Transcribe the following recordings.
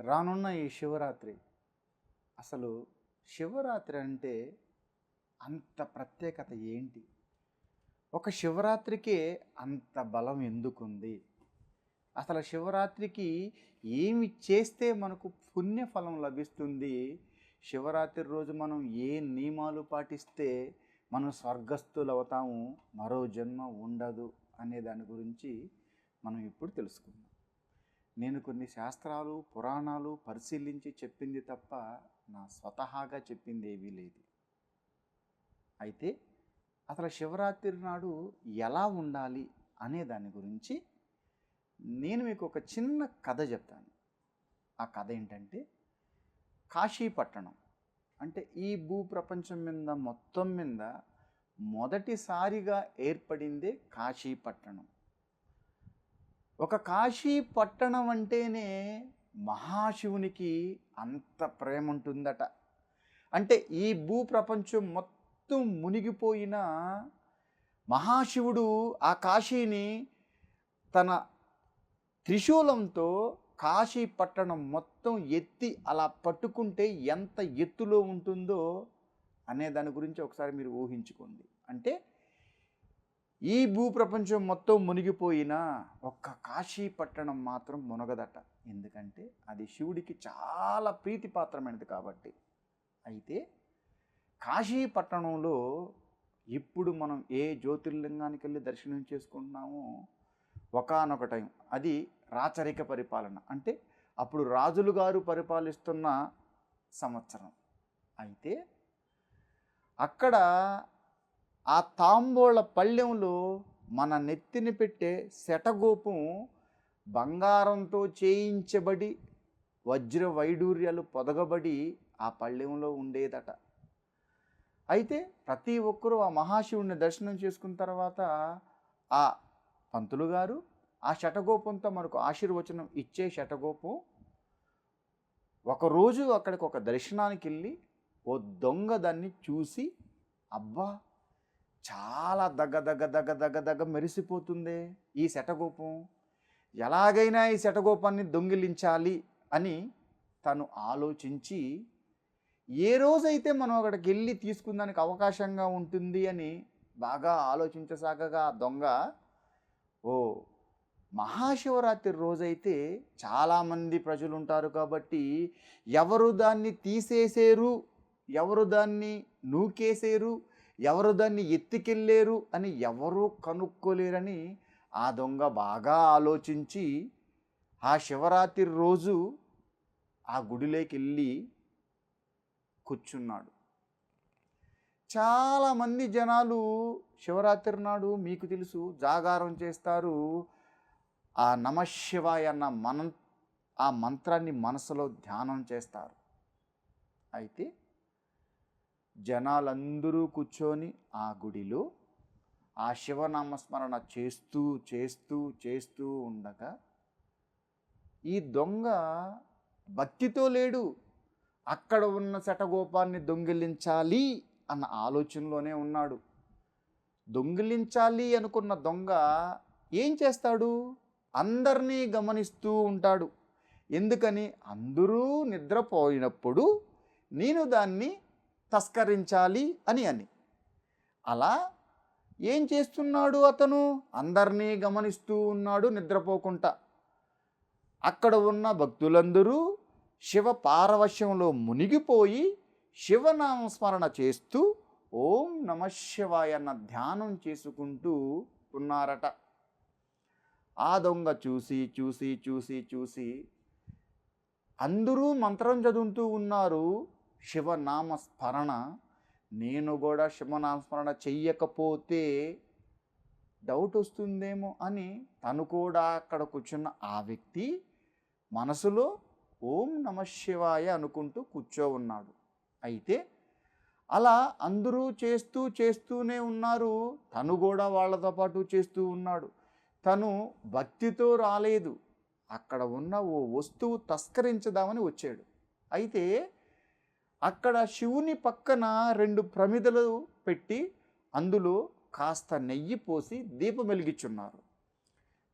రానున్న ఈ శివరాత్రి. అసలు శివరాత్రి అంటే అంత ప్రత్యేకత ఏంటి? ఒక శివరాత్రికే అంత బలం ఎందుకుంది? అసలు శివరాత్రికి ఏమి చేస్తే మనకు పుణ్యఫలం లభిస్తుంది? శివరాత్రి రోజు మనం ఏ నియమాలు పాటిస్తే మనం స్వర్గస్థులు అవుతాము మరో జన్మ ఉండదు అనే దాని గురించి మనం ఇప్పుడు తెలుసుకుందాం. నేను కొన్ని శాస్త్రాలు పురాణాలు పరిశీలించి చెప్పింది తప్ప నా స్వతహాగా చెప్పింది ఏమీ లేదు. అయితే అసలు శివరాత్రి నాడు ఎలా ఉండాలి అనే దాని గురించి నేను మీకు ఒక చిన్న కథ చెప్తాను. ఆ కథ ఏంటంటే కాశీపట్టణం. అంటే ఈ భూప్రపంచం మీద మొత్తం మీద మొదటిసారిగా ఏర్పడిందే కాశీపట్టణం. ఒక కాశీ పట్టణం అంటేనే మహాశివునికి అంత ప్రేమ ఉంటుందట అంటే ఈ భూప్రపంచం మొత్తం మునిగిపోయిన మహాశివుడు ఆ కాశీని తన త్రిశూలంతో కాశీ పట్టణం మొత్తం ఎత్తి అలా పట్టుకుంటే ఎంత ఎత్తులో ఉంటుందో అనే దాని గురించి ఒకసారి మీరు ఊహించుకోండి. అంటే ఈ భూప్రపంచం మొత్తం మునిగిపోయినా ఒక్క కాశీ పట్టణం మాత్రం మునగదట. ఎందుకంటే అది శివుడికి చాలా ప్రీతిపాత్రమైనది కాబట్టి. అయితే కాశీ పట్టణంలో ఇప్పుడు మనం ఏ జ్యోతిర్లింగానికి వెళ్ళి దర్శనం చేసుకుంటున్నామో ఒకనొక టైం. అది రాచరిక పరిపాలన. అంటే అప్పుడు రాజులు గారు పరిపాలిస్తున్న సంవత్సరం. అయితే అక్కడ ఆ తాంబూల పళ్ళెంలో మన నెత్తిని పెట్టే శటగోపం బంగారంతో చేయించబడి వజ్ర వైడూర్యాలు పొదగబడి ఆ పళ్ళెంలో ఉండేదట. అయితే ప్రతి ఒక్కరూ ఆ మహాశివుడిని దర్శనం చేసుకున్న తర్వాత ఆ పంతులు గారు ఆ శటగోపంతో మనకు ఆశీర్వచనం ఇచ్చే శటగోపం ఒకరోజు అక్కడికి ఒక దర్శనానికి వెళ్ళి ఓ దొంగ దాన్ని చూసి అబ్బా! చాలా దగ్గ దగ్గ దగ్గ దగ్గ దగ్గ మెరిసిపోతుంది ఈ శటగోపం ఎలాగైనా ఈ శటగోపాన్ని దొంగిలించాలి అని తను ఆలోచించి ఏ రోజైతే మనం అక్కడికి వెళ్ళి తీసుకుందానికి అవకాశంగా ఉంటుంది అని బాగా ఆలోచించసాగగా ఆ దొంగ ఓ మహాశివరాత్రి రోజైతే చాలామంది ప్రజలు ఉంటారు కాబట్టి ఎవరు దాన్ని తీసేసేరు ఎవరు దాన్ని నూకేసేరు ఎవరు దాన్ని ఎత్తికెళ్ళేరు అని ఎవరూ కనుక్కోలేరని ఆ దొంగ బాగా ఆలోచించి ఆ శివరాత్రి రోజు ఆ గుడిలోకి వెళ్ళి కూర్చున్నాడు చాలామంది జనాలు శివరాత్రి నాడు మీకు తెలుసు జాగారం చేస్తారు. ఆ నమశివాయ అన్న మన ఆ మంత్రాన్ని మనసులో ధ్యానం చేస్తారు. అయితే జనాలందరూ కూర్చొని ఆ గుడిలో ఆ శివనామస్మరణ చేస్తూ చేస్తూ చేస్తూ ఉండగా ఈ దొంగ భక్తితో లేడు. అక్కడ ఉన్న శటగోపాన్ని దొంగిలించాలి అన్న ఆలోచనలోనే ఉన్నాడు. దొంగిలించాలి అనుకున్న దొంగ ఏం చేస్తాడు? అందరినీ గమనిస్తూ ఉంటాడు. ఎందుకని? అందరూ నిద్రపోయినప్పుడు నేను దాన్ని తస్కరించాలి అని అని. అలా ఏం చేస్తున్నాడు అతను? అందరినీ గమనిస్తూ ఉన్నాడు నిద్రపోకుండా అక్కడ ఉన్న భక్తులందరూ శివ పారవశ్యంలో మునిగిపోయి శివనామస్మరణ చేస్తూ ఓం నమ శివాయ అన్న ధ్యానం చేసుకుంటూ ఉన్నారట. ఆ దొంగ చూసి చూసి చూసి చూసి అందరూ మంత్రం చదువుతూ ఉన్నారు. శివనామ స్మరణ నేను కూడా శివనామస్మరణ చెయ్యకపోతే డౌట్ వస్తుందేమో అని తను కూడా అక్కడ కూర్చున్న ఆ వ్యక్తి మనసులో ఓం నమ శివాయ అనుకుంటూ కూర్చో ఉన్నాడు. అయితే అలా అందరూ చేస్తూ చేస్తూనే ఉన్నారు. తను కూడా వాళ్ళతో పాటు చేస్తూ ఉన్నాడు. తను భక్తితో రాలేదు. అక్కడ ఉన్న ఓ వస్తువు తస్కరించదామని వచ్చాడు. అయితే అక్కడ శివుని పక్కన రెండు ప్రమిదలు పెట్టి అందులో కాస్త నెయ్యి పోసి దీపం వెలిగించున్నారు.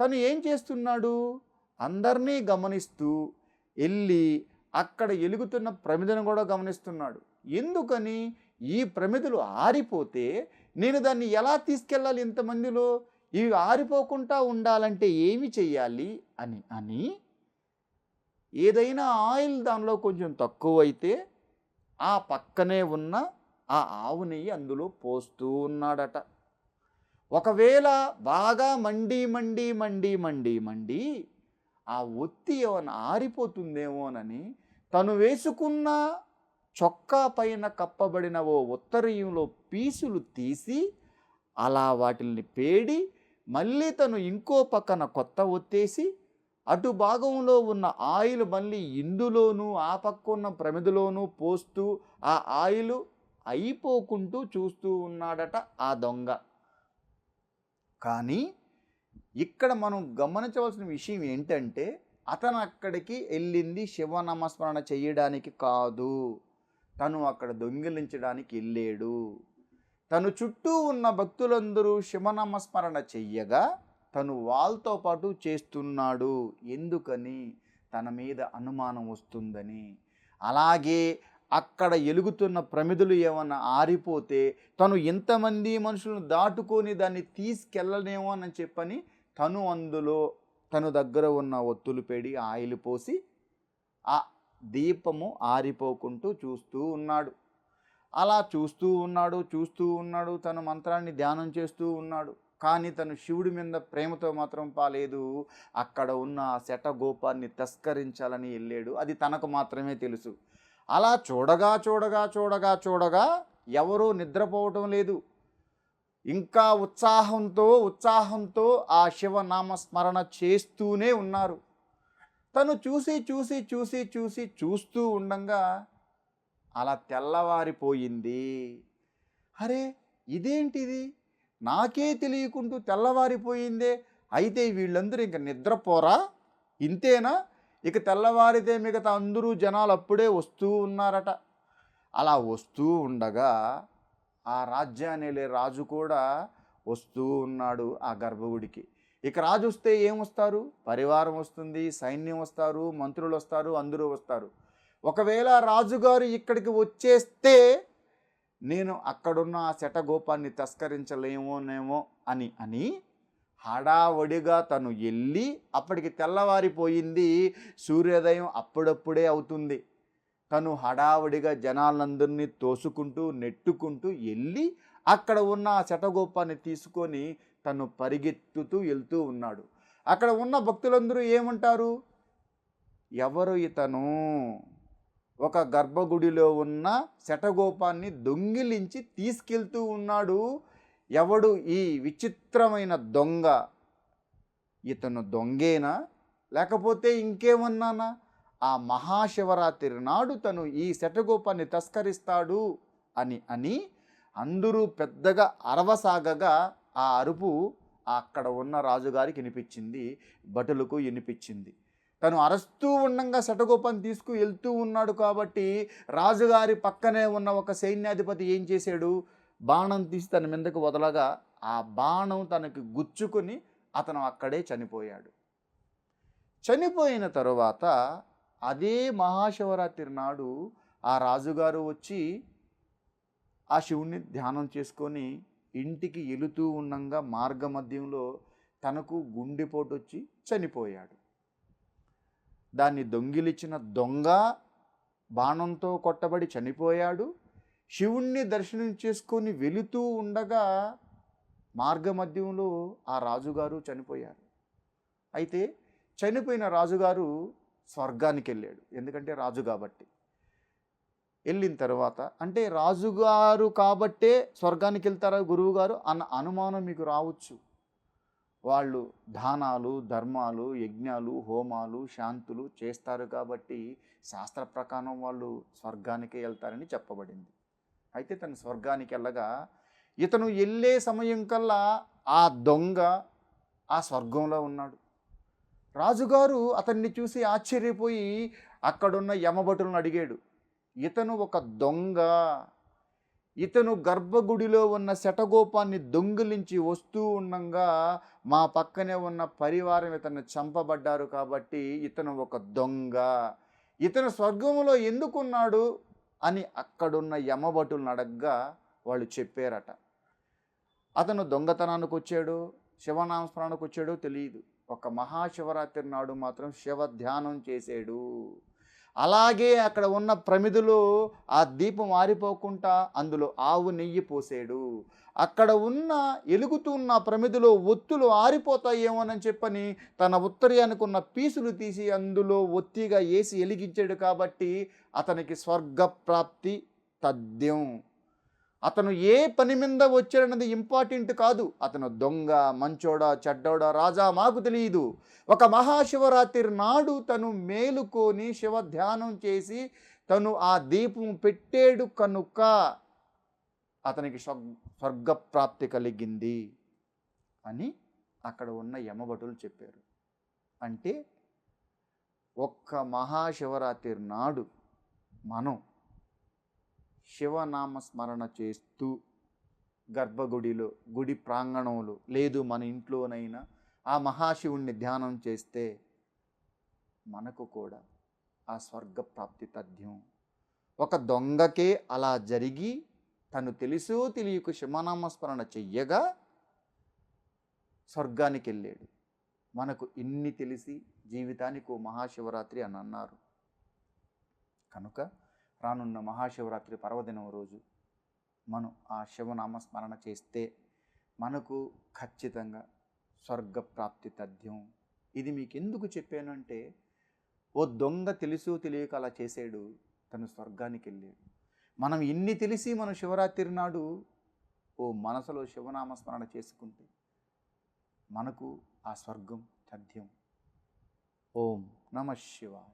తను ఏం చేస్తున్నాడు? అందరినీ గమనిస్తూ వెళ్ళి అక్కడ ఎలుగుతున్న ప్రమిదను కూడా గమనిస్తున్నాడు. ఎందుకని? ఈ ప్రమిదలు ఆరిపోతే నేను దాన్ని ఎలా తీసుకెళ్ళాలి ఇంతమందిలో ఇవి ఆరిపోకుండా ఉండాలంటే ఏమి చెయ్యాలి? అని అని ఏదైనా ఆయిల్ దానిలో కొంచెం తక్కువైతే ఆ పక్కనే ఉన్న ఆ ఆవు నెయ్యి అందులో పోస్తూ ఉన్నాడట. ఒకవేళ బాగా మండి మండి మండి మండి మండి ఆ ఒత్తి ఏమైనా ఆరిపోతుందేమోనని తను వేసుకున్న చొక్కా పైన కప్పబడిన ఓ ఉత్తరీయంలో పీసులు తీసి అలా వాటిల్ని పేడి మళ్ళీ తను ఇంకో పక్కన కొత్త ఒత్తేసి అటు భాగంలో ఉన్న ఆయిల్ మళ్ళీ ఇందులోనూ ఆ పక్క ఉన్న ప్రమిదిలోనూ పోస్తూ ఆ ఆయిల్ అయిపోకుంటూ చూస్తూ ఉన్నాడట ఆ దొంగ. కానీ ఇక్కడ మనం గమనించవలసిన విషయం ఏంటంటే అతను అక్కడికి వెళ్ళింది శివనామస్మరణ చేయడానికి కాదు. తను అక్కడ దొంగిలించడానికి వెళ్ళాడు. తను చుట్టూ ఉన్న భక్తులందరూ శివనామస్మరణ చెయ్యగా తను వాళ్ళతో పాటు చేస్తున్నాడు ఎందుకని తన మీద అనుమానం వస్తుందని. అలాగే అక్కడ ఎలుగుతున్న ప్రమిదలు ఏమన్నా ఆరిపోతే తను ఎంతమంది మనుషులను దాటుకొని దాన్ని తీసుకెళ్ళలేమో అని చెప్పని తను అందులో తను దగ్గర ఉన్న ఒత్తులు పెడి ఆయిల్ పోసి ఆ దీపము ఆరిపోకుంటూ చూస్తూ ఉన్నాడు. అలా చూస్తూ ఉన్నాడు చూస్తూ ఉన్నాడు తన మంత్రాన్ని ధ్యానం చేస్తూ ఉన్నాడు. కానీ తను శివుడి మీద ప్రేమతో మాత్రం పాలేదు. అక్కడ ఉన్న ఆ శటగోపాన్ని తస్కరించాలని వెళ్ళాడు అది తనకు మాత్రమే తెలుసు. అలా చూడగా చూడగా చూడగా చూడగా ఎవరూ నిద్రపోవటం లేదు. ఇంకా ఉత్సాహంతో ఉత్సాహంతో ఆ శివనామస్మరణ చేస్తూనే ఉన్నారు. తను చూసి చూసి చూసి చూసి చూస్తూ ఉండంగా అలా తెల్లవారిపోయింది. అరే ఇదేంటిది? నాకే తెలియకుంటూ తెల్లవారిపోయిందే. అయితే వీళ్ళందరూ ఇంక నిద్రపోరా? ఇంతేనా? ఇక తెల్లవారితే మిగతా అందరూ జనాలు అప్పుడే వస్తూ ఉన్నారట. అలా వస్తూ ఉండగా ఆ రాజ్యానేలే రాజు కూడా వస్తూ ఉన్నాడు ఆ గర్భగుడికి. ఇక రాజు వస్తే ఏమొస్తారు పరివారం వస్తుంది సైన్యం వస్తారు మంత్రులు వస్తారు అందరూ వస్తారు. ఒకవేళ రాజుగారు ఇక్కడికి వచ్చేస్తే నేను అక్కడున్న ఆ శటగోపాన్ని తస్కరించలేమోనేమో అని అని హడావడిగా తను వెళ్ళి అప్పటికి తెల్లవారిపోయింది. సూర్యోదయం అప్పుడప్పుడే అవుతుంది. తను హడావడిగా జనాలందరినీ తోసుకుంటూ నెట్టుకుంటూ వెళ్ళి అక్కడ ఉన్న ఆ శటగోపాన్ని తీసుకొని తను పరిగెత్తుతూ వెళ్తూ ఉన్నాడు. అక్కడ ఉన్న భక్తులందరూ ఏమంటారు? ఎవరు ఇతను? ఒక గర్భగుడిలో ఉన్న శటగోపాన్ని దొంగిలించి తీసుకెళ్తూ ఉన్నాడు. ఎవడు ఈ విచిత్రమైన దొంగ? ఇతను దొంగేనా? లేకపోతే ఇంకేమన్నానా? ఆ మహాశివరాత్రి నాడు తను ఈ శటగోపాన్ని తస్కరిస్తాడు అని అని అందరూ పెద్దగా అరవసాగగా ఆ అరుపు అక్కడ ఉన్న రాజుగారికి వినిపించింది. భటులకు వినిపించింది. తను అరస్తూ ఉండంగా శటగోపం తీసుకు వెళ్తూ ఉన్నాడు కాబట్టి రాజుగారి పక్కనే ఉన్న ఒక సైన్యాధిపతి ఏం చేశాడు? బాణం తీసి తన మీదకు వదలగా ఆ బాణం తనకి గుచ్చుకొని అతను అక్కడే చనిపోయాడు. చనిపోయిన తరువాత అదే మహాశివరాత్రి నాడు ఆ రాజుగారు వచ్చి ఆ శివుణ్ణి ధ్యానం చేసుకొని ఇంటికి వెళుతూ ఉండంగా మార్గమధ్యంలో తనకు గుండెపోటు వచ్చి చనిపోయాడు. దాన్ని దొంగిలిచ్చిన దొంగ బాణంతో కొట్టబడి చనిపోయాడు. శివుణ్ణి దర్శనం చేసుకొని వెళుతూ ఉండగా మార్గమధ్యంలో ఆ రాజుగారు చనిపోయారు. అయితే చనిపోయిన రాజుగారు స్వర్గానికి వెళ్ళాడు. ఎందుకంటే రాజు కాబట్టి. వెళ్ళిన తర్వాత అంటే రాజుగారు కాబట్టే స్వర్గానికి వెళ్తారా గురువుగారు? అన్న అనుమానం మీకు రావచ్చు. వాళ్ళు దానాలు ధర్మాలు యజ్ఞాలు హోమాలు శాంతులు చేస్తారు కాబట్టి శాస్త్ర ప్రకారం వాళ్ళు స్వర్గానికి వెళ్తారని చెప్పబడింది. అయితే తను స్వర్గానికి వెళ్ళగా ఇతను వెళ్ళే సమయం కల్లా ఆ దొంగ ఆ స్వర్గంలో ఉన్నాడు. రాజుగారు అతన్ని చూసి ఆశ్చర్యపోయి అక్కడున్న యమభటులను అడిగాడు. ఇతను ఒక దొంగ ఇతను గర్భగుడిలో ఉన్న శటగోపాన్ని దొంగిలించి వస్తూ ఉండంగా మా పక్కనే ఉన్న పరివారం ఇతను చంపబడ్డారు కాబట్టి ఇతను ఒక దొంగ. ఇతను స్వర్గంలో ఎందుకున్నాడు అని అక్కడున్న యమభటులను అడగ్గా వాళ్ళు చెప్పారట. అతను దొంగతనానికి వచ్చాడు శివనామస్మరణకు వచ్చాడో తెలియదు ఒక మహాశివరాత్రి నాడు మాత్రం శివ ధ్యానం చేశాడు. అలాగే అక్కడ ఉన్న ప్రమిదలో ఆ దీపం ఆరిపోకుండా అందులో ఆవు నెయ్యి పోసాడు. అక్కడ ఉన్న ఎలుగుతున్న ప్రమిదిలో ఒత్తులు ఆరిపోతాయేమోనని చెప్పని తన ఉత్తర్యానికి ఉన్న పీసులు తీసి అందులో ఒత్తిగా వేసి ఎలిగించాడు కాబట్టి అతనికి స్వర్గప్రాప్తి తథ్యం. అతను ఏ పని మీద వచ్చాడన్నది ఇంపార్టెంట్ కాదు. అతను దొంగ మంచోడా చెడ్డోడా రాజా మాకు తెలియదు ఒక మహాశివరాత్రి నాడు తను మేలుకొని శివ ధ్యానం చేసి తను ఆ దీపం పెట్టాడు కనుక అతనికి స్వర్గ స్వర్గప్రాప్తి కలిగింది అని అక్కడ ఉన్న యమభటులు చెప్పారు. అంటే ఒక్క మహాశివరాత్రి నాడు మనం శివనామ స్మరణ చేస్తూ గర్భగుడిలో గుడి ప్రాంగణంలో లేదు మన ఇంట్లోనైనా ఆ మహాశివుణ్ణి ధ్యానం చేస్తే మనకు కూడా ఆ స్వర్గ ప్రాప్తి తథ్యం. ఒక దొంగకే అలా జరిగి తను తెలుసో తెలియక శివనామస్మరణ చెయ్యగా స్వర్గానికి వెళ్ళాడు. మనకు ఇన్ని తెలిసి జీవితానికి ఓ మహాశివరాత్రి అని అన్నారు. కనుక రానున్న మహాశివరాత్రి పర్వదినం రోజు మనం ఆ శివనామ స్మరణ చేస్తే మనకు ఖచ్చితంగా స్వర్గప్రాప్తి తథ్యం. ఇది మీకు ఎందుకు చెప్పానంటే ఓ దొంగ తెలుసు తెలియక అలా చేసాడు తను స్వర్గానికి వెళ్ళాడు. మనం ఇన్ని తెలిసి మనం శివరాత్రి నాడు ఓ మనసులో శివనామ స్మరణ చేసుకుంటే మనకు ఆ స్వర్గం తథ్యం. ఓం నమ శివాయ.